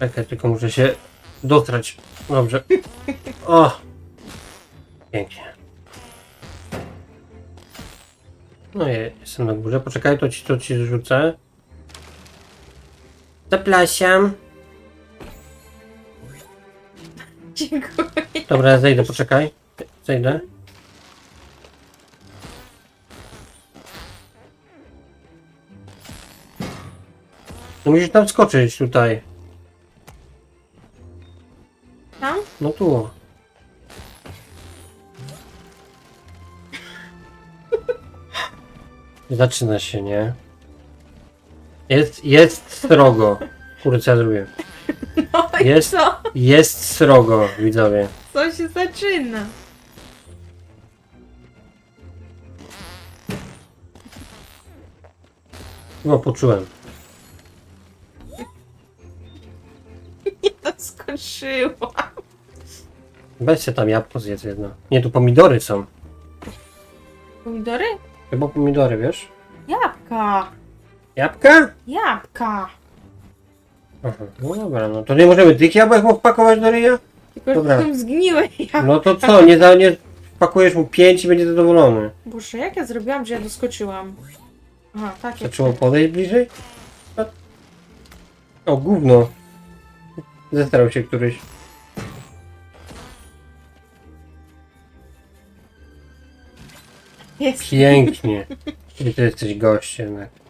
Czekaj, tylko muszę się dotrać. Dobrze. O! Pięknie. No ja jestem na górze. Poczekaj, to ci to ci rzucę. Zaplasiam. Dziękuję. Dobra, zejdę, poczekaj. Zejdę. No musisz tam skoczyć tutaj. Tam? No tu. Zaczyna się, nie? Jest, jest srogo. Kurde, co ja zrobię? No i Jest. co? Jest srogo, widzowie. Co się zaczyna? No, poczułem. Nie doskoczyłam. Weź się tam jabłko zjedz jedno. Nie, tu pomidory są. Pomidory? Chyba pomidory, wiesz? Jabłka. Jabłka? Jabłka. Aha, no dobra, no to nie możemy tych jabłek mu wpakować do ryja? Tylko Dobra. tam zgniłe jabłka. No to co, nie, za, nie wpakujesz mu pięć i będzie zadowolony. Boże, jak ja zrobiłam, że ja doskoczyłam? Aha, tak Zaczęło podejść bliżej? O, gówno. Zestarał się któryś. Jest. Pięknie. I ty jesteś gościem. jednak.